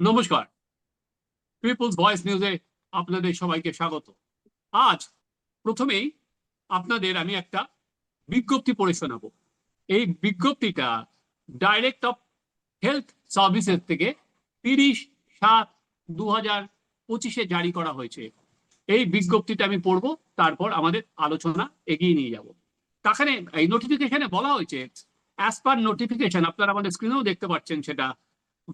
নমস্কার। People's voice নিউজে আপনাদের সবাইকে স্বাগত। আজ প্রথমেই আপনাদের আমি একটা বিজ্ঞপ্তি পড়ে শোনাবো। এই বিজ্ঞপ্তিটা ডাইরেক্ট অফ হেলথ সার্ভিসেস থেকে তিরিশ সাত দু হাজার পঁচিশে জারি করা হয়েছে। এই বিজ্ঞপ্তিটা আমি পড়ব, তারপর আমাদের আলোচনা এগিয়ে নিয়ে যাব। তাখানে এই নোটিফিকেশনে বলা হয়েছে অ্যাজ পার নোটিফিকেশন আপনারা আমাদের স্ক্রিনেও দেখতে পাচ্ছেন সেটা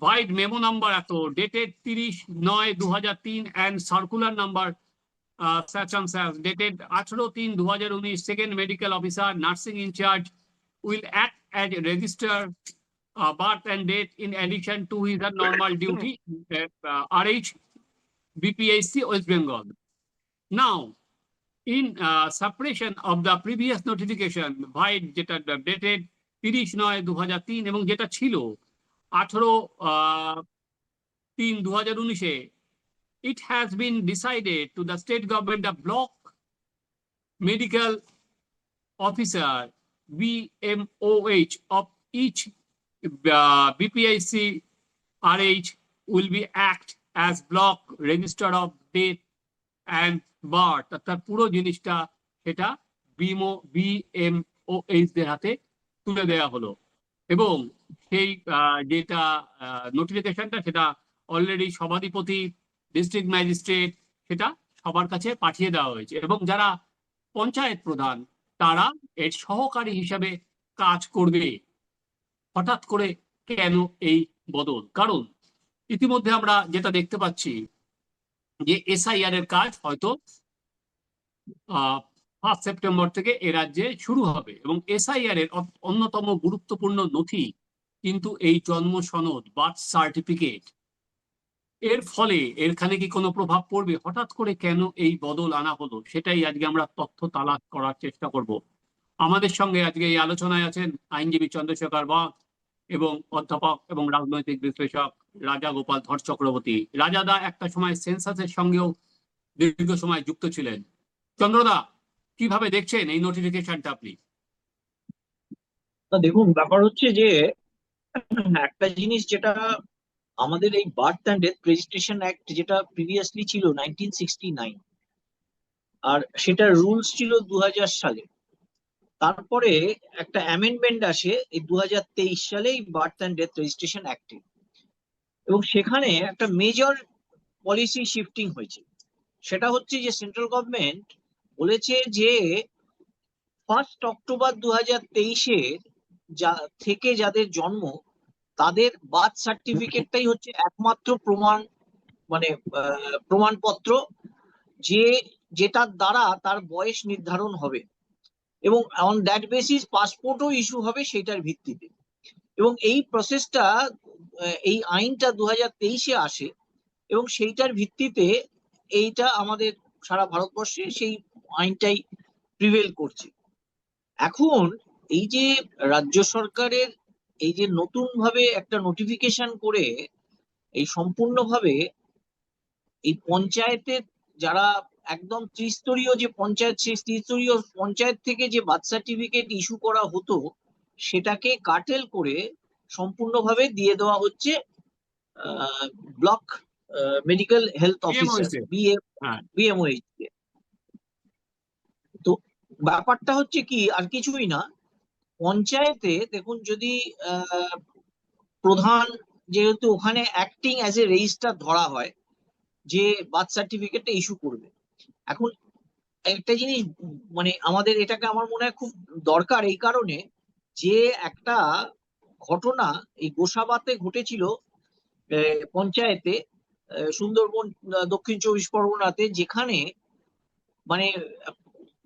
ভাইড মেমো নাম্বার এত ডেটেড তিরিশ নয় দু হাজার তিন অ্যান্ড সার্কুলার নাম্বার ডেটেড আঠারো তিন দু হাজার উনিশ second medical officer nursing in charge will act as register birth and date in addition to his normal duty R H BPSC West Bengal now in uh, suppression of the previous notification void যেটা dated তিরিশ নয় দু হাজার তিন এবং যেটা ছিল 18 তিন দু হাজার উনিশে it has been decided to the state government of block medical officer BMOH of each BPIC R H will be act as block register of death and birth অর্থাৎ পুরো জিনিসটা সেটা বিমো বিএমওএইচদের হাতে তুলে দেওয়া হলো। এবং সেই যেটা নোটিফিকেশনটা সেটা অলরেডি সভাধিপতি ডিস্ট্রিক্ট ম্যাজিস্ট্রেট সেটা সবার কাছে পাঠিয়ে দেওয়া হয়েছে। এবং যারা পঞ্চায়েত প্রধান, তারা এর সহকারী হিসাবে কাজ করবে। হঠাৎ করে কেন এই বদল? কারণ ইতিমধ্যে আমরা যেটা দেখতে পাচ্ছি যে এসআইআর এর কাজ হয়তো ফার্স্ট সেপ্টেম্বর থেকে এ রাজ্যে শুরু হবে। এবং এসআইআর এর অন্যতম গুরুত্বপূর্ণ নথি কিন্তু এই জন্ম সনদ বার্থ সার্টিফিকেট এর ফলে এরখানে কি কোনো প্রভাব পড়বে? হঠাৎ করে কেন এই বদল আনা হলো? সেটাই আজকে আমরা তথ্য তালাশ করার চেষ্টা করব। আমাদের সঙ্গে আজকে এই আলোচনায় আছেন আইনজীবী চন্দ্রশেখর বাগ এবং অধ্যাপক এবং রাজনৈতিক বিশ্লেষক রাজা গোপাল ধর চক্রবর্তী। রাজাদা একটা সময় সেন্সাসের সঙ্গেও দীর্ঘ সময় যুক্ত ছিলেন। চন্দ্রদা কীভাবে দেখছেন এই নোটিফিকেশনটা আপনি? দেখুন, ব্যাপার হচ্ছে যে একটা জিনিস যেটা আমাদের এই birth and death registration act যেটা প্রিভিয়াসলি ছিল নাইনটিন সিক্সটি নাইন, আর সেটার রুলস ছিল দু সালে। তারপরে একটা অ্যামেন্ডমেন্ট আসে এই দু সালে এই বার্থ অ্যান্ড ডেথ রেজিস্ট্রেশন অ্যাক্টে। এবং সেখানে একটা মেজর পলিসি শিফটিং হয়েছে। সেটা হচ্ছে যে সেন্ট্রাল গভর্নমেন্ট বলেছে যে ফার্স্ট অক্টোবর দু হাজার তেইশের থেকে যাদের জন্ম তাদের বার্থ সার্টিফিকেটটাই হচ্ছে একমাত্র প্রমাণ মানে প্রমাণপত্র যে যেটার দ্বারা তার বয়স নির্ধারণ হবে। এবং অন দ্যাট বেসিস পাসপোর্টও ইস্যু হবে সেটার ভিত্তিতে। এবং এই প্রসেসটা এই আইনটা দু হাজার তেইশে আসে এবং সেইটার ভিত্তিতে এইটা আমাদের সারা ভারতবর্ষে সেই আইনটাই প্রিভেল করছে। এখন এই যে রাজ্য সরকারের এই যে নতুন ভাবে একটা নোটিফিকেশন করে এই সম্পূর্ণভাবে এই পঞ্চায়েতের যারা একদম ত্রিস্তরীয় যে পঞ্চায়েত সেই ত্রিস্তরীয় পঞ্চায়েত থেকে যে বার্থ সার্টিফিকেট ইস্যু করা হতো সেটাকে কাটেল করে সম্পূর্ণভাবে দিয়ে দেওয়া হচ্ছে block medical health officer. BMOH তো ব্যাপারটা হচ্ছে কি আর কিছুই না পঞ্চায়েতে দেখুন যদি প্রধান যেহেতু ওখানে অ্যাক্টিং অ্যাজ এ রেজিস্টার ধরা হয়, যে বার্থ সার্টিফিকেটটা ইস্যু করবে। এখন একটা জিনিস মানে আমাদের এটাকে আমার মনে হয় খুব দরকার এই কারণে যে একটা ঘটনা এই গোসাবাতে ঘটেছিল পঞ্চায়েতে সুন্দরবন দক্ষিণ চব্বিশ পরগনাতে, যেখানে মানে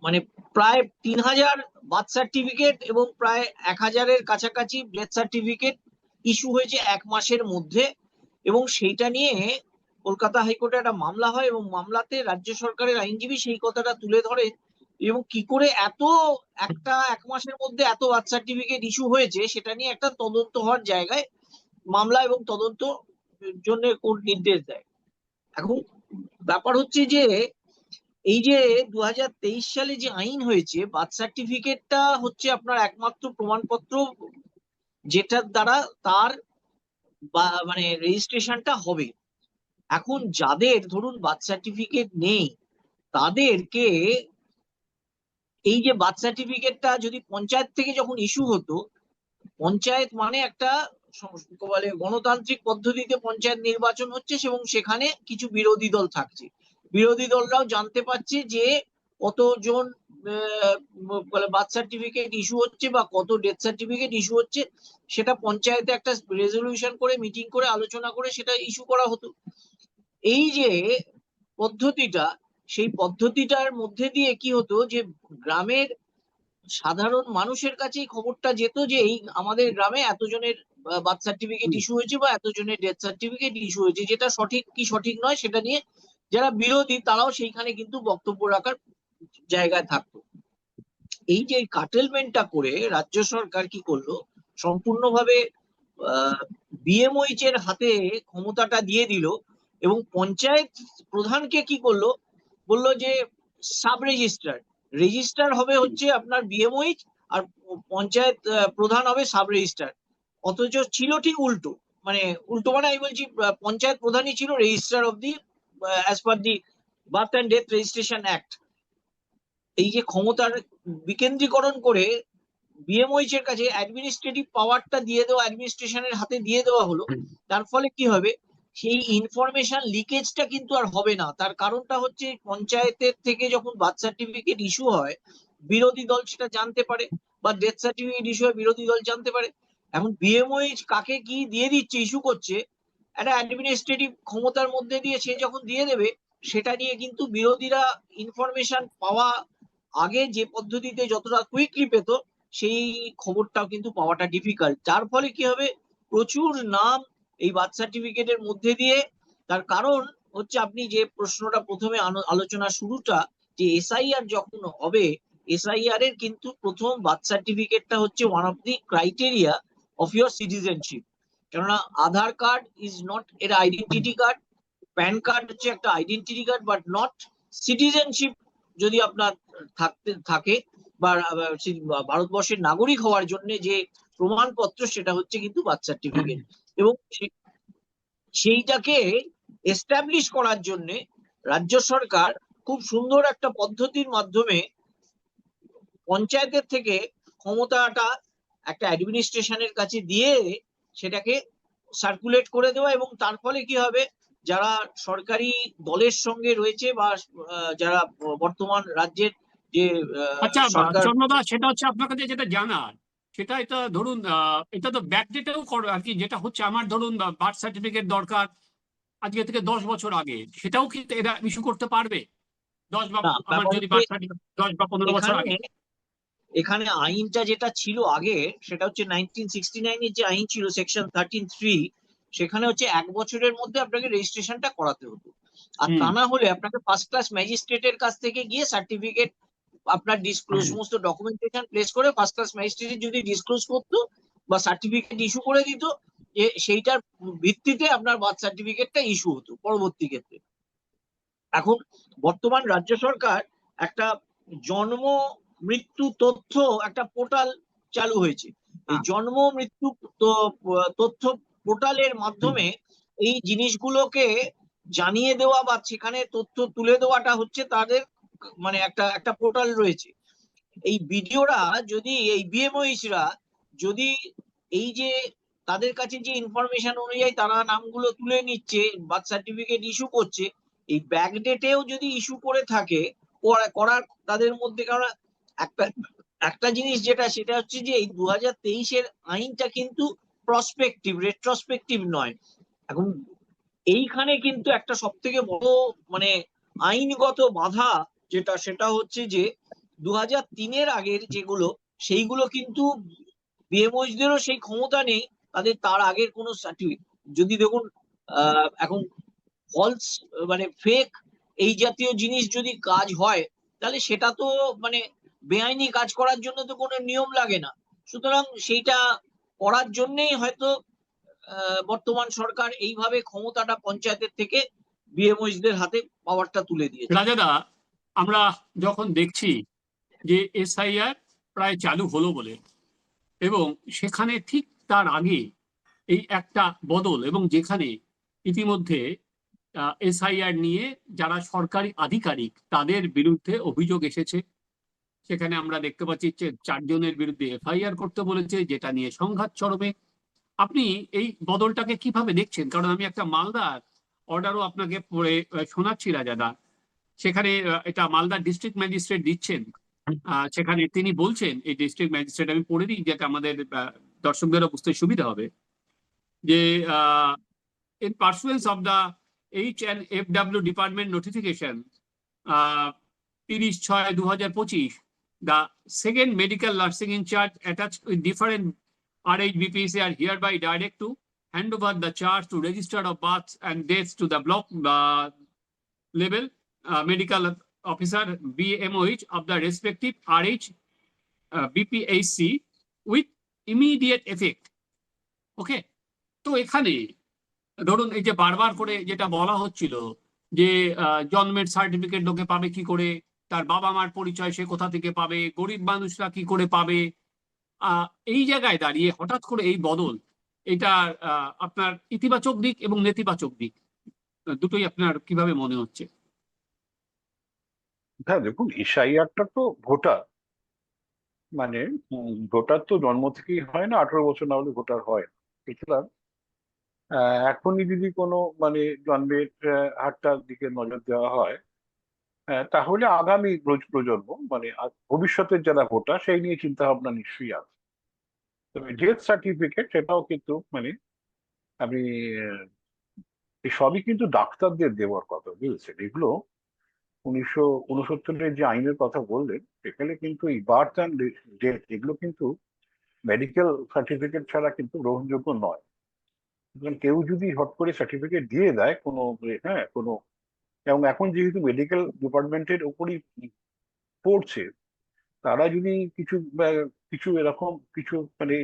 মানে প্রায় তিন হাজার বার্থ সার্টিফিকেট এবং প্রায় এক হাজারের কাছাকাছি ডেথ সার্টিফিকেট ইস্যু হয়েছে এক মাসের মধ্যে এবং সেইটা নিয়ে কলকাতা হাইকোর্টে একটা মামলা হয় এবং মামলাতে রাজ্য সরকারের আইনজীবী সেই কথাটা তুলে ধরে এবং কি করে এত একটা এক মাসের মধ্যে এত বার্থ সার্টিফিকেট ইস্যু হয়েছে সেটা নিয়ে একটা তদন্ত হওয়ার জায়গায় মামলা এবং তদন্ত জন্য কোর্ট নির্দেশ দেয়। এখন ব্যাপার হচ্ছে যে এই যে দু হাজার তেইশ সালে যে আইন হয়েছে, বার্থ সার্টিফিকেটটা হচ্ছে আপনার একমাত্র প্রমাণপত্র যেটার দ্বারা তার মানে রেজিস্ট্রেশনটা হবে। এখন যাদের, ধরুন, বার্থ সার্টিফিকেট নেই, তাদেরকে এই যে বার্থ সার্টিফিকেটটা যদি পঞ্চায়েত থেকে যখন ইস্যু হতো, পঞ্চায়েত মানে একটা বলে, গণতান্ত্রিক পদ্ধতিতে পঞ্চায়েত নির্বাচন হচ্ছে এবং সেখানে কিছু বিরোধী দল থাকছে। বিরোধী দলরাও জানতে পারছে যে কতজন বলে বার্থ সার্টিফিকেট ইস্যু হচ্ছে বা কত ডেথ সার্টিফিকেট ইস্যু হচ্ছে সেটা পঞ্চায়েতে একটা রেজলিউশন করে মিটিং করে আলোচনা করে সেটা ইস্যু করা হতো। এই যে পদ্ধতিটা সেই পদ্ধতিটার মধ্যে দিয়ে কি হতো যে গ্রামের সাধারণ মানুষের কাছেই খবরটা যেত যে এই আমাদের গ্রামে এতজনের বার্থ সার্টিফিকেট ইস্যু হয়েছে বা এতজনের ডেথ সার্টিফিকেট ইস্যু হয়েছে যেটা সঠিক কি সঠিক নয় সেটা নিয়ে যারা বিরোধী তারাও সেইখানে কিন্তু বক্তব্য রাখার জায়গায় থাকতো। এই যে কাটেলমেন্টটা করে রাজ্য সরকার কি করল? সম্পূর্ণভাবে বিএমওইচ এর হাতে ক্ষমতাটা দিয়ে দিল এবং পঞ্চায়েত প্রধানকে কি করল? বলল যে সাব রেজিস্ট্রার রেজিস্ট্রার হবে হচ্ছে আপনার বিএমওইচ আর পঞ্চায়েত প্রধান হবে সাব রেজিস্ট্রার অথচ ছিল ঠিক উল্টো। মানে উল্টো মানে আমি বলছি পঞ্চায়েত প্রধানই ছিল registrar of the as per the birth and death registration act এই যে ক্ষমতার বিকেন্দ্রীকরণ করে বিএমওইচ এর কাছে অ্যাডমিনিস্ট্রেটিভ পাওয়ারটা দিয়ে দেওয়া অ্যাডমিনিস্ট্রেশনের হাতে দিয়ে দেওয়া হলো তার ফলে কি হবে? সেই ইনফরমেশন লিকেজটা কিন্তু আর হবে না। তার কারণটা হচ্ছে পঞ্চায়েতের থেকে যখন বার্থ সার্টিফিকেট ইস্যু হয় বিরোধী দল সেটা জানতে পারে বা ডেথ সার্টিফিকেট ইস্যু হয় বিরোধী দল জানতে পারে। এখন বিএমওইচ কাকে কি দিয়ে দিচ্ছে ইস্যু করছে একটা অ্যাডমিনিস্ট্রেটিভ ক্ষমতার মধ্যে দিয়ে সে যখন দিয়ে দেবে, সেটা নিয়ে কিন্তু বিরোধীরা ইনফরমেশন পাওয়া আগে যে পদ্ধতিতে যতটা কুইকলি পেত, সেই খবরটাও কিন্তু পাওয়াটা ডিফিকাল্ট যার ফলে কি হবে? প্রচুর নাম এই বার্থ সার্টিফিকেটের মধ্যে দিয়ে, তার কারণ হচ্ছে আপনি যে প্রশ্নটা প্রথমে আলোচনা শুরুটা, যে এসআইআর যখন হবে এসআইআর এর কিন্তু প্রথম বার্থ সার্টিফিকেটটা হচ্ছে one of the criteria of your citizenship কেননা Aadhaar card is not a identity card PAN card হচ্ছে একটা identity card but not citizenship যদি আপনার থাকতে, থাকে বা ভারতবর্ষের নাগরিক হওয়ার জন্য যে প্রমাণপত্র সেটা হচ্ছে কিন্তু বার্থ সার্টিফিকেট এবং সেইটাকে এস্টাবলিশ করার জন্য রাজ্য সরকার খুব সুন্দর একটা পদ্ধতির মাধ্যমে পঞ্চায়েতের থেকে ক্ষমতাটা একটা অ্যাডমিনিস্ট্রেশনের কাছে দিয়ে সেটাকে সার্কুলেট করে দেওয়া এবং তার ফলে কি হবে যারা সরকারি দলের সঙ্গে রয়েছে বা যারা বর্তমান রাজ্যের যে আচ্ছা চন্দ্রদা সেটা হচ্ছে আপনার কাছে যেটা জানার সেটা এটা ধরুন আহ, এটা তো ব্যাকডেটেও করো আর কি যেটা হচ্ছে আমার ধরুন বার্থ সার্টিফিকেট দরকার আজকে থেকে দশ বছর আগে সেটাও কি এরা ইস্যু করতে পারবে? দশ বা আমার যদি বার্থ সার্টিফিকেট দশ বা পনেরো বছর আগে। এখানে আইনটা যেটা ছিল আগে সেটা হচ্ছে নাইনটিন সিক্সটি নাইনের যে আইন ছিল সেকশন থার্টিন থ্রি সেখানে হচ্ছে এক বছরের মধ্যে আপনাকে রেজিস্ট্রেশনটা করাতে হতো। আর তা না হলে আপনাকে ফার্স্ট ক্লাস ম্যাজিস্ট্রেটের কাছ থেকে গিয়ে সার্টিফিকেট আপনার ডিসক্লোজ সমস্ত ডকুমেন্টেশন প্লেস করে ফার্স্ট ক্লাস ম্যাজিস্ট্রেট যদি ডিসক্লোজ করতো বা সার্টিফিকেট ইস্যু করে দিত যে সেইটার ভিত্তিতে আপনার বার্থ সার্টিফিকেটটা ইস্যু হতো পরবর্তী ক্ষেত্রে। এখন বর্তমান রাজ্য সরকার একটা জন্ম মৃত্যু তথ্য একটা পোর্টাল চালু হয়েছে এই। জন্ম মৃত্যু তথ্য পোর্টালের মাধ্যমে এই জিনিসগুলোকে জানিয়ে দেওয়া বা সেখানে তথ্য তুলে দেওয়াটা হচ্ছে তাদের মানে একটা একটা পোর্টাল রয়েছে এই বিডিওরা যদি এই বিএমওইসরা যদি এই যে তাদের কাছে যে ইনফরমেশন অনুযায়ী তারা নামগুলো তুলে নিচ্ছে বার্থ সার্টিফিকেট ইস্যু করছে এই ব্যাকডেটেও যদি ইস্যু করে থাকে করার তাদের মধ্যে কারণ একটা একটা জিনিস যেটা, সেটা হচ্ছে যে এই দু হাজার তেইশের আইনটা কিন্তু প্রসপেক্টিভ রেট্রোস্পেক্টিভ নয়। এখন এইখানে কিন্তু একটা সব থেকে বড় মানে আইনগত বাধা যেটা, সেটা হচ্ছে যে দু হাজার তিনের আগের যেগুলো, সেইগুলো কিন্তু বিএমওইচদেরও সেই ক্ষমতা নেই, তাদের তার আগের কোনো সার্টিফিকেট যদি দেখুন এখন ফলস মানে ফেক এই জাতীয় জিনিস যদি কাজ হয়, তাহলে সেটা তো মানে বেআইনি কাজ করার জন্য তো কোনো নিয়ম লাগে না। সুতরাং সেইটা করার জন্যেই হয়তো বর্তমান সরকার এইভাবে ক্ষমতাটা পঞ্চায়েতের থেকে বিএমওইচদের হাতে পাওয়ারটা তুলে দিয়েছে। রাজাদা আমরা যখন দেখছি যে এসআইআর প্রায় চালু হলো বলে, এবং সেখানে ঠিক তার আগে এই একটা বদল এবং যেখানে ইতিমধ্যে এসআইআর নিয়ে যারা সরকারি আধিকারিক তাদের বিরুদ্ধে অভিযোগ এসেছে সেখানে আমরা দেখতে পাচ্ছি যে চারজনের বিরুদ্ধে এফআইআর করতে বলেছে যেটা নিয়ে সংঘাত চরমে। আপনি এই বদলটাকে কীভাবে দেখছেন? কারণ আমি একটা মালদার অর্ডারও আপনাকে পড়ে শোনাচ্ছি রাজাদা। সেখানে এটা মালদা ডিস্ট্রিক্ট ম্যাজিস্ট্রেট দিচ্ছেন। আহ, সেখানে তিনি বলছেন এই ডিস্ট্রিক্ট ম্যাজিস্ট্রেট আমি পড়ে দিই যাতে আমাদের আহ, দর্শকদেরও বুঝতে সুবিধা হবে। যে in pursuance of the H and FW Department notification তিরিশ ছয় দু হাজার পঁচিশ the second medical nursing in charge attached with different RHBPs are hereby direct to hand over the charge to register of births and deaths to the block uh, level uh, medical officer BMOH of the respective RH uh, BPHC with immediate effect. Okay? তো এখানে ধরুন এই যে বারবার করে যেটা বলা হচ্ছিল যে জন্মের সার্টিফিকেট লোকে পাবে কি করে তার বাবা মার পরিচয় সে কোথা থেকে পাবে? গরিব মানুষরা কি করে পাবে? এই জায়গায় দাঁড়িয়ে হঠাৎ করে এই বদল এটা আপনার ইতিবাচক দিক এবং নেতিবাচক দিক, দুটোই আপনার কীভাবে মনে হচ্ছে? হ্যাঁ দেখুন এসআইআরটা তো ভোটার। মানে ভোটার তো জন্ম থেকেই হয় না, আঠারো বছর না হলে ভোটার হয়। সুতরাং এখনই যদি কোনো মানে জন্মের হারটার দিকে নজর দেওয়া হয় তাহলে আগামী প্রজ- প্রজন্ম মানে ভবিষ্যতের যারা ভোটার, সেই নিয়ে চিন্তা ভাবনা নিশ্চয়ই আছে। তবে ডেথ সার্টিফিকেট সেটাও কিন্তু মানে আমি সবই কিন্তু ডাক্তারদের দেওয়ার কথা, বুঝেছেন? এগুলো উনিশশো উনসত্তরের যে আইনের কথা বললেন, সেখানে কিন্তু এই বার্থ অ্যান্ড ডেথ এগুলো কিন্তু মেডিকেল সার্টিফিকেট ছাড়া কিন্তু গ্রহণযোগ্য নয়। কেউ যদি হট করে সার্টিফিকেট দিয়ে দেয়, কোনো হ্যাঁ কোনো এবং এখন যেহেতু মেডিকেল ডিপার্টমেন্টের উপরই পড়ছে, তারা যদি কিছু কিছু এরকম কিছু মানে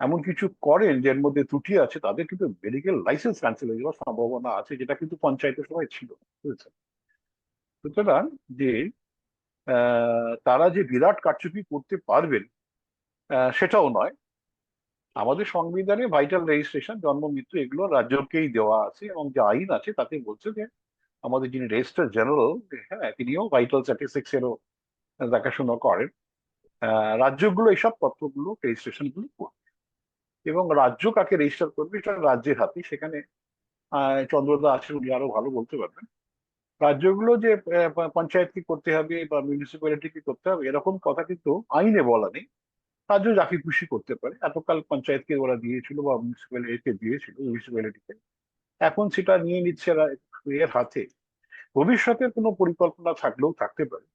এমন কিছু করেন যার মধ্যে ত্রুটি আছে, তাদের কিন্তু মেডিকেল লাইসেন্স ক্যান্সেল হয়ে যাওয়ার সম্ভাবনা আছে, যেটা কিন্তু পঞ্চায়েতের সময় ছিল, বুঝেছেন? সুতরাং যে তারা যে বিরাট কারচুপি করতে পারবেন সেটাও নয়। আমাদের সংবিধানে ভাইটাল রেজিস্ট্রেশন জন্ম, মৃত্যু এগুলো রাজ্যকেই দেওয়া আছে এবং যে আইন আছে তাতে বলছে যে আমাদের যিনি রেজিস্ট্রার জেনারেল হ্যাঁ তিনিও ভাইটাল স্ট্যাটিস্টিক্স এরও দেখাশোনা করেন। রাজ্যগুলো এইসব পত্রগুলো রেজিস্ট্রেশনগুলো করবে। এবং রাজ্য কাকে রেজিস্টার করবে এটা রাজ্যের হাতে। সেখানে চন্দ্রদা আছেন, উনি আরও ভালো বলতে পারবেন। রাজ্যগুলো যে পঞ্চায়েত কি করতে হবে বা মিউনিসিপ্যালিটি কি করতে হবে, এরকম কথা কিন্তু আইনে বলা নেই। রাজ্য যাকে খুশি করতে পারে। এতকাল পঞ্চায়েতকে ওরা দিয়েছিল বা মিউনিসিপ্যালিটিকে দিয়েছিল মিউনিসিপ্যালিটিকে এখন সেটা নিয়ে নিচ্ছে রা- হাতে ভবিষ্যতের কোনো পরিকল্পনা থাকলেও থাকতে পারে।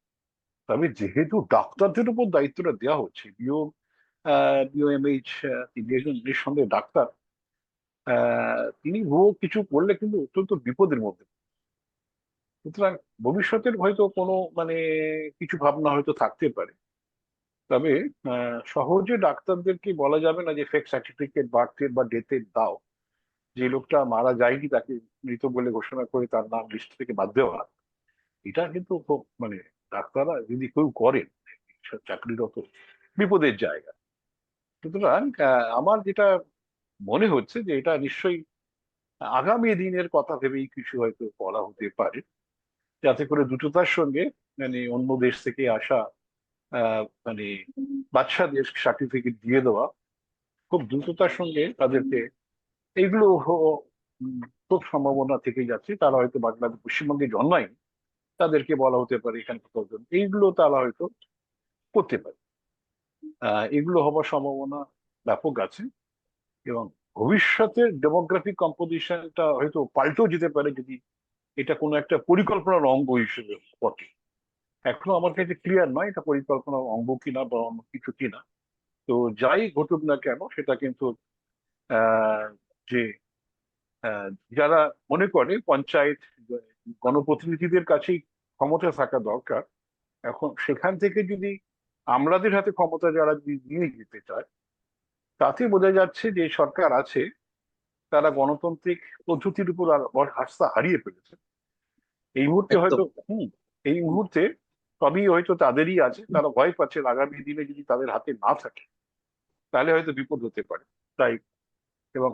তবে যেহেতু ডাক্তারদের উপর দায়িত্বটা দেওয়া হচ্ছে, বিও বিওএমএইচ তিনি একজন নিঃসন্দেহে ডাক্তার তিনি ভুয়ো কিছু করলে কিন্তু অত্যন্ত বিপদের মধ্যে। সুতরাং ভবিষ্যতের হয়তো কোনো মানে কিছু ভাবনা হয়তো থাকতে পারে। তবে সহজে ডাক্তারদেরকে বলা যাবে না যে ফেক সার্টিফিকেট বার্থের বা ডেথের দাও। যে লোকটা মারা যায়নি তাকে মৃত বলে ঘোষণা করে তার নাম লিস্ট থেকে বাদ দেওয়া এটা কিন্তু খুব মানে ডাক্তাররা যদি কেউ করেন, চাকরিরত, বিপদের জায়গা। সুতরাং আমার যেটা মনে হচ্ছে যে এটা নিশ্চয়ই আগামী দিনের কথা ভেবেই কিছু হয়তো করা হতে পারে। যাতে করে দ্রুততার সঙ্গে মানে অন্য দেশ থেকে আসা মানে বাচ্চাদের সার্টিফিকেট দিয়ে দেওয়া, খুব দ্রুততার সঙ্গে তাদেরকে উম, খুব সম্ভাবনা থেকে যাচ্ছে। তারা হয়তো বাংলাদেশ পশ্চিমবঙ্গে জন্মায়নি। তাদেরকে বলা হতে পারে এখানে কোথাও জন- এইগুলো তারা হয়তো করতে পারে। এগুলো হবার সম্ভাবনা ব্যাপক আছে এবং ভবিষ্যতের ডেমোগ্রাফিক কম্পোজিশনটা হয়তো পাল্টেও যেতে পারে যদি এটা কোনো একটা পরিকল্পনার অঙ্গ হিসেবে পড়ে এখনও আমার কাছে ক্লিয়ার নয় এটা পরিকল্পনার অঙ্গ কিনা বা অন্য কিছু কিনা। তো যাই ঘটুক না কেন সেটা কিন্তু যে যারা মনে করে পঞ্চায়েত গণপ্রতিনিধিদের কাছেই ক্ষমতা থাকা দরকার এখন সেখান থেকে যদি আমলাদের হাতে ক্ষমতা যারা দিয়ে দিতে চায় তাতে বোঝা যাচ্ছে যে সরকার আছে তারা গণতান্ত্রিক পদ্ধতির উপর আর হারিয়ে ফেলেছে। এই মুহূর্তে হয়তো হুম এই মুহূর্তে সবই হয়তো তাদেরই আছে তারা ভয় পাচ্ছে আগামী দিনে যদি তাদের হাতে না থাকে তাহলে হয়তো বিপদ হতে পারে। তাই এবং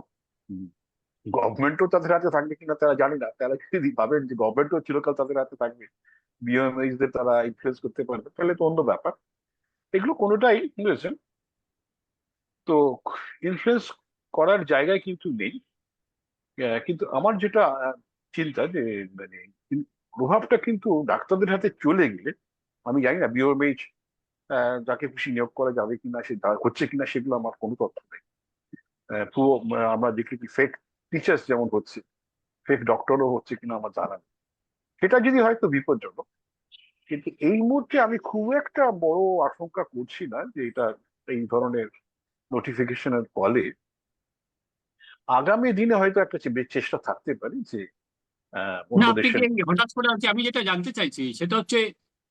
গভর্নমেন্টও তাদের হাতে থাকবে কিনা তারা জানি না। তারা যদি ভাবেন যে গভর্নমেন্টও চিরকাল তাদের হাতে থাকবে বিএমএইচদের তারা ইনফ্লুয়েন্স করতে পারবে, তাহলে তো অন্য ব্যাপার। এগুলো কোনোটাই, বুঝেছেন? তো ইনফ্লুয়েন্স করার জায়গায় কিন্তু নেই। কিন্তু আমার যেটা চিন্তা যে মানে প্রভাবটা কিন্তু ডাক্তারদের হাতে চলে গেলে, আমি জানি না বিওএমএইচ যাকে খুশি নিয়োগ করা যাবে কিনা, সে, হচ্ছে কিনা, সেগুলো আমার কোনো তথ্য নেই। পুরো আমরা দেখি কি ফেক টিচার্স যেমন হচ্ছে ফেক ডক্টরও হচ্ছে কিনা আমার জানা নেই। সেটা যদি হয়তো বিপজ্জনক। কিন্তু এই মুহূর্তে আমি খুব একটা বড় আশঙ্কা করছি না যে এটা এই ধরনের নোটিফিকেশনের ফলে আগামী দিনে হয়তো একটা চেষ্টা থাকতে পারে যে হঠাৎ করে আছে আমি যেটা জানতে চাইছি সেটা হচ্ছে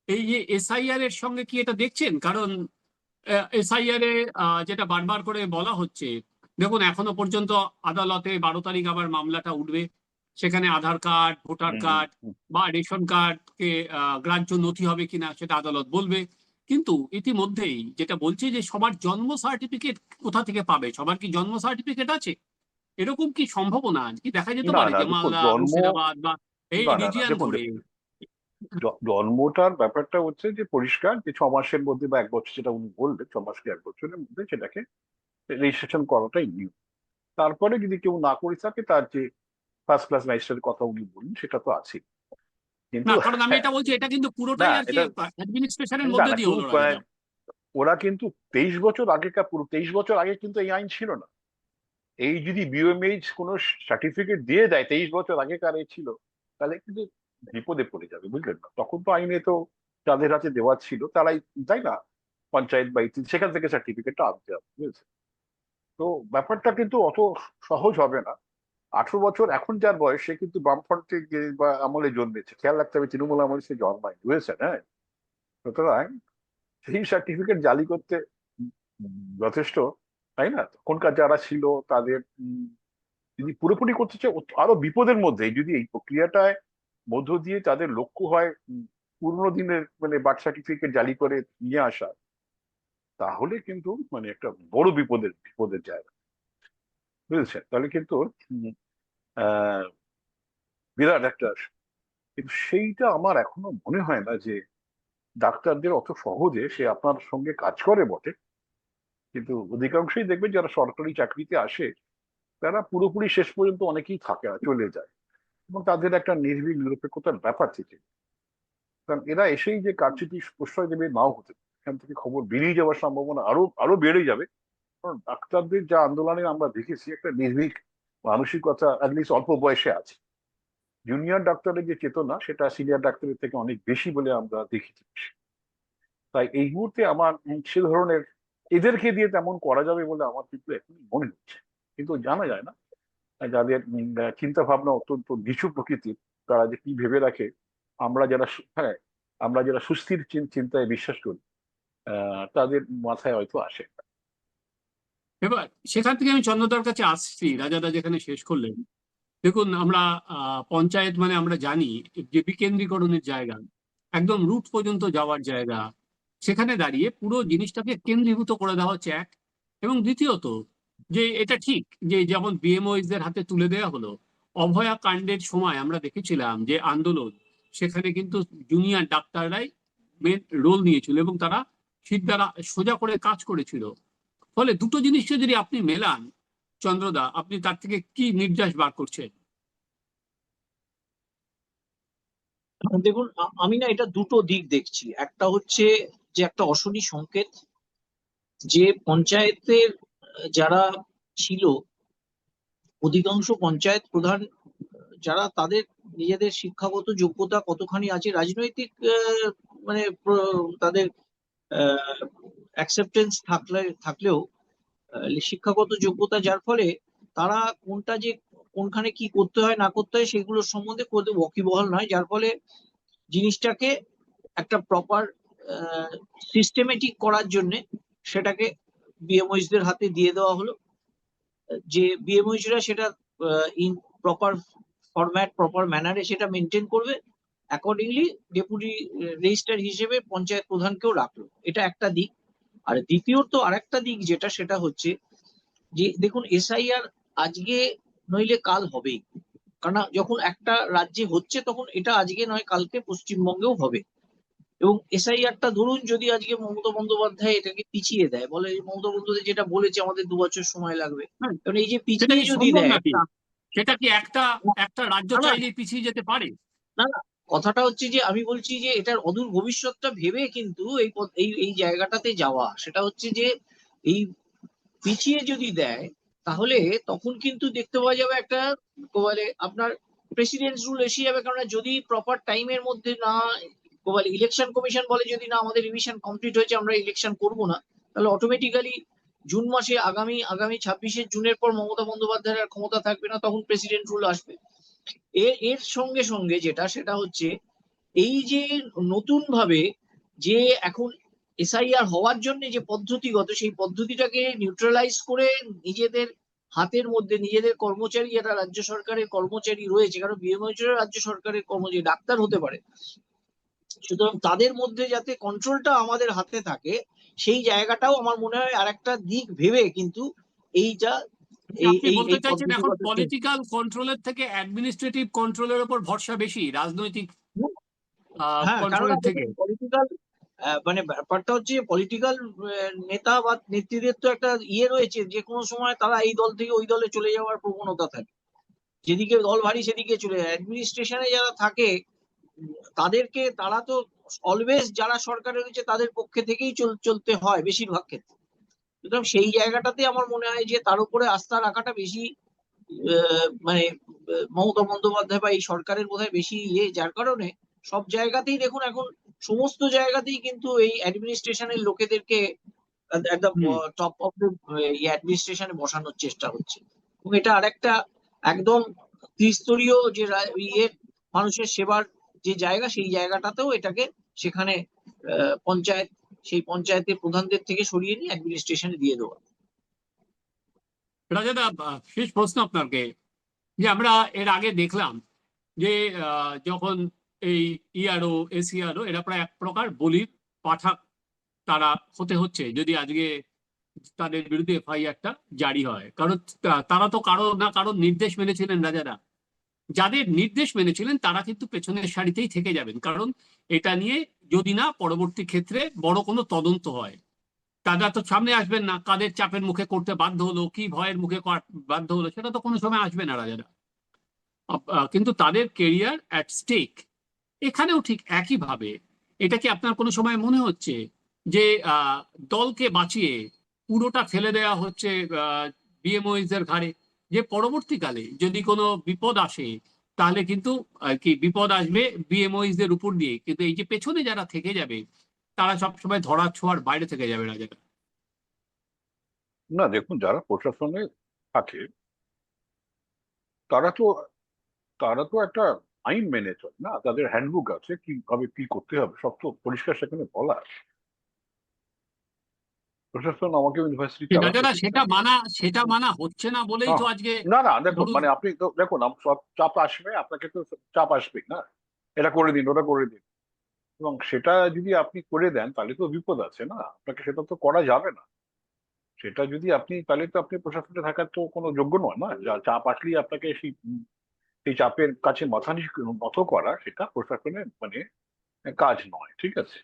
এই যে এসআইআর এর সঙ্গে কি এটা দেখছেন? কারণ এসআইআর এ যেটা বারবার করে বলা হচ্ছে দেখুন এখনও পর্যন্ত আদালতে বারো তারিখ আবার মামলাটা উঠবে। সেখানে আধার কার্ড ভোটার কার্ড বা রেশন কার্ড কে গ্রাহ্য নথি হবে কিনা সেটা আদালত বলবে। কিন্তু ইতিমধ্যেই যেটা বলছে যে সবার জন্ম সার্টিফিকেট কোথা থেকে পাবে? সবার কি জন্ম সার্টিফিকেট আছে? এরকম কি সম্ভাবনা কি দেখা যেতে পারে যে মালদা মুর্শিদাবাদ বা এই রিজিয়ন ধরে জন্মটার ব্যাপারটা হচ্ছে যে পরিষ্কার যে ছ মাসের মধ্যে বা এক বছর যেটা উনি বললেন ছ মাস কি এক বছরের মধ্যে সেটাকে রেজিস্ট্রেশন করাটাই নিউ তারপরে যদি কেউ না করে থাকে তার যে ফার্স্ট ক্লাস ম্যাজিস্ট্রেটের কথা উনি বললেন সেটা তো আছে রাজাদা। ওরা কিন্তু তেইশ বছর আগেকার পুরো তেইশ বছর আগে কিন্তু এই আইন ছিল না। এই যদি বিওএমএইচ কোনো সার্টিফিকেট দিয়ে দেয় তেইশ বছর আগেকার এই ছিল তাহলে কিন্তু বিপদে পড়ে যাবে বুঝলেন না? তখন তো আইনে তো যাদের হাতে দেওয়া ছিল তারাই তাই না? পঞ্চায়েত বা সেখান থেকে সার্টিফিকেটটা আনতে হবে বুঝেছে তো ব্যাপারটা কিন্তু অত সহজ হবে না। আঠারো বছর এখন যার বয়স, সে কিন্তু বামফ্রন্টে বা আমলে জন্মেছে। খেয়াল রাখতে হবে, তৃণমূল আমলে সে জন্মায় বুঝেছেন হ্যাঁ? সুতরাং সেই সার্টিফিকেট জালি করতে যথেষ্ট, তাই না? তখনকার যারা ছিল, তাদের যদি পুরোপুরি করতে চায় আরও বিপদের মধ্যে যদি এই প্রক্রিয়াটায় মধ্য দিয়ে তাদের লক্ষ্য হয় পুরোনো দিনের মানে বার্থ সার্টিফিকেট জালি করে নিয়ে আসা তাহলে কিন্তু মানে একটা বড় বিপদের বিপদের জায়গা। বুঝেছেন? তাহলে কিন্তু বিরাট একটা কিন্তু সেইটা আমার এখনও মনে হয় না যে ডাক্তারদের অত সহজে সে আপনার সঙ্গে কাজ করে বটে। কিন্তু অধিকাংশই দেখবেন যারা সরকারি চাকরিতে আসে তারা পুরোপুরি শেষ পর্যন্ত অনেকেই থাকে না, চলে যায়। এবং তাদের একটা নির্ভীক নিরপেক্ষতার ব্যাপার থেকে। কারণ এরা এসেই যে কারচুপি প্রশ্রয় দেবে নাও হতে পারে। এখান থেকে খবর বেরিয়ে যাওয়ার সম্ভাবনা আরও আরও বেড়ে যাবে। কারণ ডাক্তারদের যা আন্দোলনে আমরা দেখেছি, একটা নির্ভীক মানসিকতা অ্যাটলিস্ট অল্প বয়সে আছে। জুনিয়র ডাক্তারের যে চেতনা, সেটা সিনিয়র ডাক্তারের থেকে অনেক বেশি বলে আমরা দেখেছি। তাই এই মুহূর্তে আমার সে ধরনের, এদেরকে দিয়ে তেমন করা যাবে বলে আমার কিন্তু এখন মনে হচ্ছে। কিন্তু জানা যায় না, যাদের চিন্তা ভাবনা অত্যন্ত নিচু প্রকৃতির, তারা যে কি ভেবে রাখে, আমরা যারা হ্যাঁ আমরা যারা সুস্থির চিন্তায় বিশ্বাস করি তাদের মাথায় হয়তো আসে। এবার সেখান থেকে আমি চন্দ্রদার কাছে আসছি, রাজাদা যেখানে শেষ করলেন। দেখুন, আমরা পঞ্চায়েত মানে আমরা জানি যে বিকেন্দ্রীকরণের জায়গা, একদম রুট পর্যন্ত যাওয়ার জায়গা। সেখানে দাঁড়িয়ে পুরো জিনিসটাকে কেন্দ্রীভূত করে দেওয়া হচ্ছে এক। এবং দ্বিতীয়ত, যে এটা ঠিক যে যেমন বিএমওইদের হাতে তুলে দেওয়া হলো, অভয়া কাণ্ডের সময় আমরা দেখেছিলাম যে আন্দোলন, সেখানে কিন্তু জুনিয়র ডাক্তাররাই মেন রোল নিয়েছিল এবং তারা দ্বারা সোজা করে কাজ করেছিল। ফলে দুটো জিনিসকে যদি আপনি মেলান, চন্দ্রদা, আপনি তার থেকে কি নির্যাস বার করছেন? দেখুন আমি না এটা দুটো দিক দেখছি। একটা হচ্ছে যে একটা অশনি সংকেত, যে পঞ্চায়েতের, যারা ছিল, অধিকাংশ পঞ্চায়েত প্রধান, যারা তাদের নিজেদের শিক্ষাগত যোগ্যতা কতখানি আছে, রাজনৈতিক মানে তাদের অ্যাকসেপ্টেন্স থাকলে, থাকলেও শিক্ষাগত যোগ্যতা যার ফলে তারা কোনটা যে কোনখানে কি করতে হয়, না করতে হয়, সেগুলোর সম্বন্ধে কোনো ওয়াকিবহাল নয়। যার ফলে জিনিসটাকে একটা প্রপার সিস্টেমেটিক করার জন্যে সেটাকে বিএমওইস দের হাতে দিয়ে দেওয়া হলো। যে বিএমওইসরা সেটা ইন প্রপার ফরম্যাট প্রপার ম্যানারে সেটা মেনটেন করবে। অ্যাকর্ডিংলি ডেপুটি রেজিস্ট্রার হিসেবে পঞ্চায়েত প্রধানকেও রাখল। এটা একটা দিক। আর দ্বিতীয়ত আরেকটা দিক যেটা সেটা হচ্ছে যে দেখুন এসআইআর আজকে নইলে কাল হবেই। কারণ যখন একটা রাজ্যে হচ্ছে তখন এটা আজকে নয় কালকে পশ্চিমবঙ্গেও হবে। এবং এসআইআরটা ধরুন যদি আজকে মমতা বন্দ্যোপাধ্যায় এটাকে পিছিয়ে দেয় বলে মমতা বন্দ্যোপাধ্যায় যেটা বলেছে আমাদের দু বছর সময় লাগবে। হ্যাঁ। কারণ এই যে পিছিয়ে যদি দেয় সেটা কি একটা একটা রাজ্য না, না। চাইলে পিছিয়ে যেতে পারে? কথাটা হচ্ছে যে, আমি বলছি যে, এটার অদূর ভবিষ্যৎটা ভেবে কিন্তু এই এই জায়গাটাতে যাওয়া। সেটা হচ্ছে যে, এই পিছিয়ে যদি দেয়, তাহলে তখন কিন্তু দেখতে পাওয়া যাবে একটা বলে, আপনার প্রেসিডেন্ট রুল এসে যাবে। কারণ যদি প্রপার টাইমের মধ্যে না বলে ইলেকশন কমিশন বলে যদি না আমাদের রিভিশন কমপ্লিট হয়েছে, আমরা ইলেকশন করব না, তাহলে অটোমেটিক্যালি জুন মাসে আগামী আগামী ছাব্বিশে জুনের পর মমতা বন্দ্যোপাধ্যায়ের ক্ষমতা থাকবে না, তখন প্রেসিডেন্ট রুল আসবে। এর এর সঙ্গে সঙ্গে যেটা, সেটা হচ্ছে এই যে নতুন ভাবে যে এখন এসআইআর হওয়ার জন্য যে পদ্ধতিগত, সেই পদ্ধতিটাকে নিউট্রালাইজ করে নিজেদের হাতের মধ্যে, নিজেদের কর্মচারী, যারা রাজ্য সরকারের কর্মচারী রয়েছে, কারণ বিএমএইচএর রাজ্য সরকারের কর্মচারী, ডাক্তার হতে পারে। সুতরাং তাদের মধ্যে যাতে কন্ট্রোলটা আমাদের হাতে থাকে, সেই জায়গাটাও আমার মনে হয় আর একটা দিক ভেবে কিন্তু এইটা এই আপনি বলতে চাইছেন এখন পলিটিক্যাল কন্ট্রোলের থেকে অ্যাডমিনিস্ট্রেটিভ কন্ট্রোলের উপর ভরসা বেশি রাজনৈতিক হ্যাঁ। কন্ট্রোলের থেকে? পলিটিক্যাল মানে ব্যাপারটা হচ্ছে পলিটিক্যাল নেতা বা নেত্রীদের তো একটা ইয়ে রয়েছে যে কোনো সময় তারা এই দল থেকে ওই দলে চলে যাওয়ার প্রবণতা থাকে। যেদিকে দল ভারী সেদিকে চলে যায়। অ্যাডমিনিস্ট্রেশনে যারা থাকে তাদেরকে তারা তো অলওয়েজ যারা সরকারে রয়েছে তাদের পক্ষে থেকেই চল- চলতে হয় বেশিরভাগ ক্ষেত্রে। সুতরাং সেই জায়গাটাতে আমার মনে হয় যে তার উপরে আস্থা রাখাটা বেশি মানে মমতা বন্দ্যোপাধ্যায় বা এই সরকারের বোধহয় বেশি ইয়ে। যার কারণে সব জায়গাতেই দেখুন এখন সমস্ত জায়গাতেই কিন্তু এই অ্যাডমিনিস্ট্রেশনের লোকেদেরকে একদম টপ অফ দ্য অ্যাডমিনিস্ট্রেশনে বসানোর চেষ্টা হচ্ছে। এবং এটা আরেকটা একদম ত্রিস্তরীয় যে ইয়ে মানুষের সেবার যে জায়গা সেই জায়গাটাতেও এটাকে সেখানে আহ, পঞ্চায়েত সেই পঞ্চায়েতের প্রধানদের থেকে সরিয়ে নিয়ে অ্যাডমিনিস্ট্রেশনে দিয়ে দেওয়া রাজাদা, শেষ প্রশ্ন আপনাকে। যে আমরা এর আগে দেখলাম যে যখন এই ইআরও এসিআরও এরা প্রায় এক প্রকার বলির পাঠাক তারা হতে হচ্ছে, যদি আজকে তাদের বিরুদ্ধে এফআইআরটা জারি হয়। কারণ তারা তো কারও না কারও নির্দেশ মেনেছিলেন রাজারা যাদের নির্দেশ মেনেছিলেন তারা কিন্তু পেছনের সারিতেই থেকে যাবেন। কারণ এটা নিয়ে যদি না পরবর্তী ক্ষেত্রে বড় কোনো তদন্ত হয়, তারা তো সামনে আসবেন না, কাদের চাপের মুখে করতে বাধ্য হলো, কি ভয়ের মুখে বাধ্য হলো, সেটা তো কোনো সময় আসবে না রাজারা। কিন্তু তাদের কেরিয়ার অ্যাট স্টেক এখানেও ঠিক একইভাবে, এটা কি আপনার কোনো সময় মনে হচ্ছে যে দলকে বাঁচিয়ে পুরোটা ফেলে দেওয়া হচ্ছে বিএমওইজ ঘাড়ে? যে পরবর্তীকালে যদি কোনো বিপদ আসে, তাহলে কিন্তু কি বিপদ আসবে বিএমওইজ এর উপর দিয়ে। কিন্তু এই যে পেছনে যারা থেকে যাবে, তারা সবসময় ধরা ছোঁয়ার বাইরে থেকে যাবে রাজারা না, দেখুন, যারা প্রশাসনে থাকে তারা তো তারা তো একটা আইন মেনে চলে, না? তাদের হ্যান্ডবুক আছে, কীভাবে কি করতে হবে, সব তো পরিষ্কার সেখানে বলা আছে। প্রশাসন আমাকে ইউনিভার্সিটি সেটা মানা সেটা মানা হচ্ছে না বলেই তো আজকে না না দেখুন মানে আপনি তো দেখুন সব চাপ আসবে আপনাকে তো চাপ আসবে না? এটা করে দিন ওটা করে দিন। এবং সেটা যদি আপনি করে দেন তাহলে তো বিপদ আছে না? আপনাকে সেটা তো করা যাবে না। সেটা যদি আপনি তাহলে তো আপনি প্রশাসনে থাকার তো কোনো যোগ্য নয় না? যা চাপ আসলেই আপনাকে সেই চাপের কাছে মাথা নত করা সেটা প্রশাসনের মানে কাজ নয় ঠিক আছে?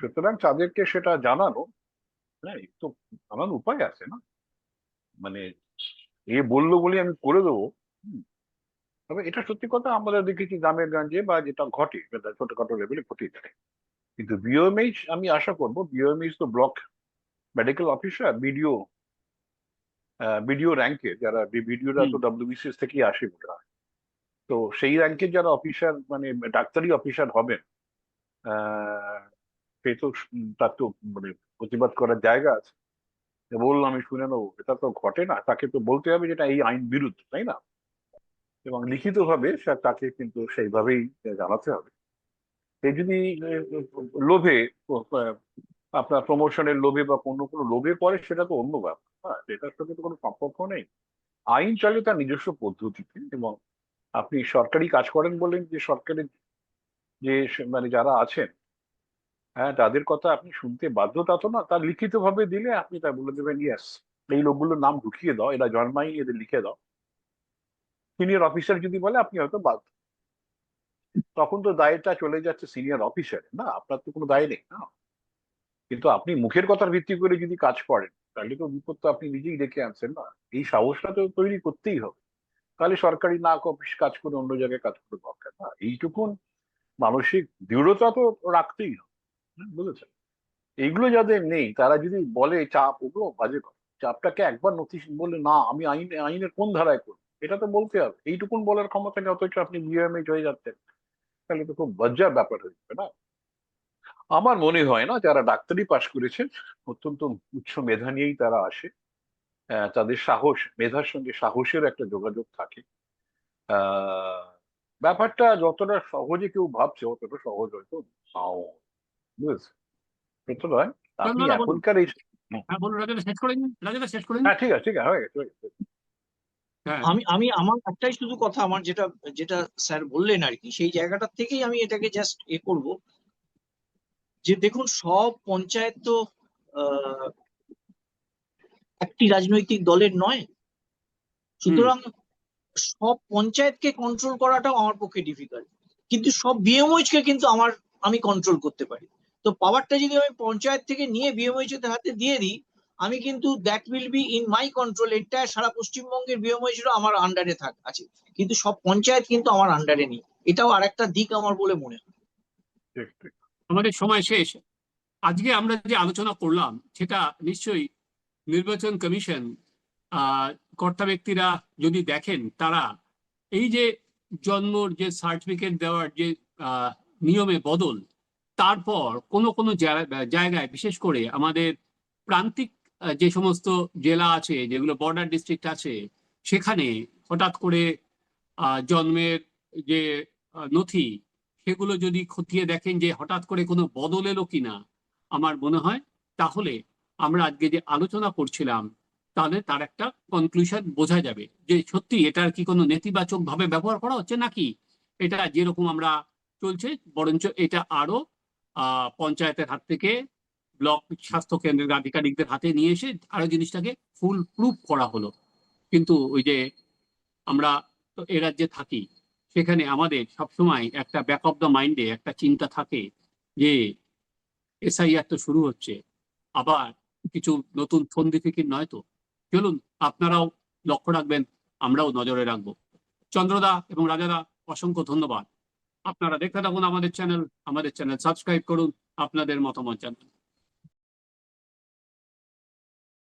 সুতরাং তাদেরকে সেটা জানানো হ্যাঁ এই তো নানান উপায় আছে না। মানে এ বলল বলে আমি করে দেবো তবে এটা সত্যি কথা আমরা দেখেছি গ্রামের গঞ্জে বা যেটা ঘটে ছোটখাটো লেভেলে ঘটে যায় কিন্তু বিওএমএইচ আমি আশা করব বিওএমএইচ তো block medical officer BDO BDO র্যাঙ্কে যারা বিডিওরা তো ডাব্লিউবিসিএস থেকেই আসে বোধ হয়। তো সেই র্যাঙ্কের যারা অফিসার মানে ডাক্তারি অফিসার হবেন আহ, সে তো তার তো মানে প্রতিবাদ করার জায়গা আছে। বললাম আমি শুনে নেব। এটা তো ঘটে না। তাকে তো বলতে হবে যেটা এই আইন বিরুদ্ধ, তাই না? এবং লিখিতভাবে তাকে কিন্তু সেইভাবেই জানাতে হবে। সে যদি লোভে আপনার প্রমোশনের লোভে বা অন্য কোনো লোভে করে সেটা তো অন্য ব্যাপার। হ্যাঁ এটার সাথে তো কোনো সম্পর্ক নেই। আইন চলে তার নিজস্ব পদ্ধতিতে এবং আপনি সরকারি কাজ করেন বলেন যে সরকারের যে মানে যারা আছেন হ্যাঁ তাদের কথা আপনি শুনতে বাধ্য তা তো না তার লিখিতভাবে দিলে আপনি তা বলে দেবেন ইয়াস এই লোকগুলোর নাম ঢুকিয়ে দাও, এরা জন্মাই এদের লিখে দাও। সিনিয়র অফিসার যদি বলে, আপনি হয়তো বাধ্য। তখন তো দায়টা চলে যাচ্ছে সিনিয়র অফিসার না, আপনার তো কোনো দায় নেই, না? কিন্তু আপনি মুখের কথার ভিত্তি করে যদি কাজ করেন, তাহলে তো বিপদ তো আপনি নিজেই ডেকে আনছেন না। এই সাহসটা তো তৈরি করতেই হবে। তাহলে সরকারি না অফিস কাজ করে অন্য জায়গায় কাজ করে দরকার না। এইটুকুন মানসিক দৃঢ়তা তো রাখতেই হবে। হুম, বুঝেছেন এইগুলো যাদের নেই তারা যদি বলে চাপ ওগুলো বাজে কথা। চাপটাকে একবার নোটিশ বলে না আমি আইন আইনের কোন ধারায় করব? এটা তো বলতে হবে। এইটুকুন বলার ক্ষমতা নেই অথচ আপনি বিএমএ হয়ে যাচ্ছেন। তাহলে তো খুব লজ্জার ব্যাপার হয়ে যাবে না? আমার মনে হয় না যারা ডাক্তারি পাশ করেছেন অত্যন্ত উচ্চ মেধা নিয়েই তারা আসে। তাদের সাহস মেধার সঙ্গে সাহসের একটা যোগাযোগ থাকে। ব্যাপারটা যতটা সহজে কেউ ভাবছে অতটা সহজ হয়তো নাও। আপনি। এখনকার এই হ্যাঁ বলুন রাজাদা শেষ করে শেষ করে হ্যাঁ ঠিক আছে ঠিক আছে গেছে, গেছে। আমি আমি আমার একটাই শুধু কথা আমার যেটা যেটা স্যার বললেন আর কি সেই জায়গাটা থেকেই আমি এটাকে জাস্ট এ করব। যে দেখুন সব পঞ্চায়েত তো আহ, একটি রাজনৈতিক দলের নয়। সুতরাং সব পঞ্চায়েতকে কন্ট্রোল করাটাও আমার পক্ষে ডিফিকাল্ট কিন্তু সব বিএমওইচ কে কিন্তু আমার আমি কন্ট্রোল করতে পারি। তো পাওয়ারটা যদি আমি পঞ্চায়েত থেকে নিয়ে বিএমওইচ হাতে দিয়ে দিই, আমি কিন্তু that will be in my control এটা সারা পশ্চিমবঙ্গের বিএমওইচ আমার আন্ডারে থাক, আছে। কিন্তু সব পঞ্চায়েত কিন্তু আমার আন্ডারে নেই। এটাও আরেকটা দিক আমার বলে মনে হয়। আমাদের সময় শেষ। আজকে আমরা যে আলোচনা করলাম, সেটা নিশ্চয়ই নির্বাচন কমিশন কর্তা ব্যক্তিরা যদি দেখেন তারা, এই যে জন্মর যে সার্টিফিকেট দেওয়ার যে নিয়মে বদল তারপর কোনো কোনো জায়গায় বিশেষ করে আমাদের প্রান্তিক যে সমস্ত জেলা আছে, যেগুলো বর্ডার ডিস্ট্রিক্ট আছে, সেখানে হঠাৎ করে জন্মের যে নথি, সেগুলো যদি খতিয়ে দেখেন যে হঠাৎ করে কোনো বদল এলো কিনা, আমার মনে হয় তাহলে আমরা আজকে যে আলোচনা করছিলাম, তাহলে তার একটা কনক্লুশন বোঝা যাবে যে সত্যি এটার কি কোনো নেতিবাচক ভাবে ব্যবহার করা হচ্ছে নাকি? এটা যেরকম আমরা চলছে, বরঞ্চ এটা আরও পঞ্চায়েতের হাত থেকে ব্লক স্বাস্থ্য কেন্দ্রের আধিকারিকদের হাতে নিয়ে এসে আরও জিনিসটাকে ফুল প্রুফ করা হলো। কিন্তু ওই যে আমরা এ রাজ্যে থাকি, সেখানে আমাদের সবসময় একটা ব্যাক অফ দ্য মাইন্ডে একটা চিন্তা থাকে যে এসআইআর তো শুরু হচ্ছে, আবার কিছু নতুন ফন্দি ফিকির নয় তো? চলুন, আপনারাও লক্ষ্য রাখবেন, আমরাও নজরে রাখব। চন্দ্রদা এবং রাজাদা, অসংখ্য ধন্যবাদ। আপনারা দেখতে থাকুন আমাদের চ্যানেল আমাদের চ্যানেল সাবস্ক্রাইব করুন আপনাদের মতামত জানান।